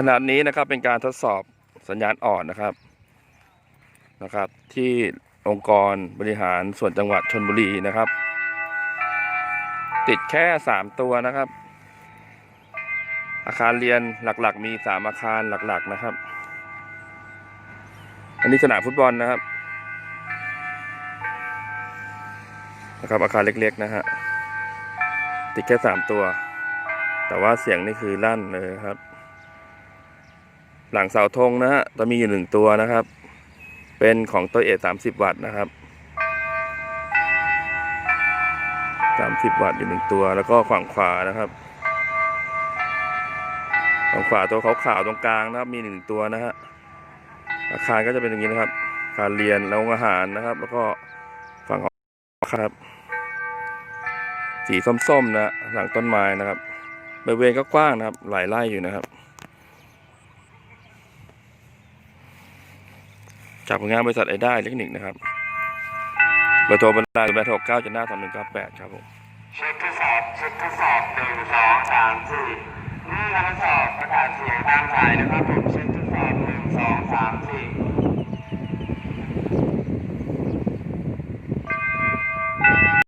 ขนาดนี้นะครับเป็นการทดสอบสัญญาณอ่อนนะครับนะครับ ที่องค์กรบริหารส่วนจังหวัดชนบุรีนะครับ ติดแค่สามตัวนะครับ อาคารเรียนหลักๆ มีสามอาคารหลักๆนะครับ อันนี้สนามฟุตบอลนะครับนะครับอาคารเล็กๆนะฮะติดแค่สามตัว แต่ว่าเสียงนี่คือลั่นเลยครับ หลังเสาธงนะฮะจะมีอยู่หนึ่งตัวนะครับ เป็นของตัวเอสามสิบวัตต์นะครับสามสิบวัตต์อยู่หนึ่งตัว แล้วก็ฝั่งขวานะครับฝั่งขวาตัวขาวๆตรงกลางนะครับมีหนึ่งตัวนะฮะอาคารก็จะเป็นอย่างนี้นะครับอาคารเรียนแล้วอาหารนะครับ แล้วก็ฝั่งของครับ สีส้มๆนะหลังต้นไม้นะครับบริเวณก็กว้างนะครับ หลายไร่อยู่นะครับ จากผลงานบริษัทไอได้าเทคนิคนะครับเบอร์โทรบันไดเบอร์โทรเก้าจะหน้าสองหนึ่งเก้าแปดครับผมเช็คทดสอบเช็คทดสอบหนึ่งสองสามสี่นี่การทดสอบประกาศเสียงตามสายนะครับผมเช็คทด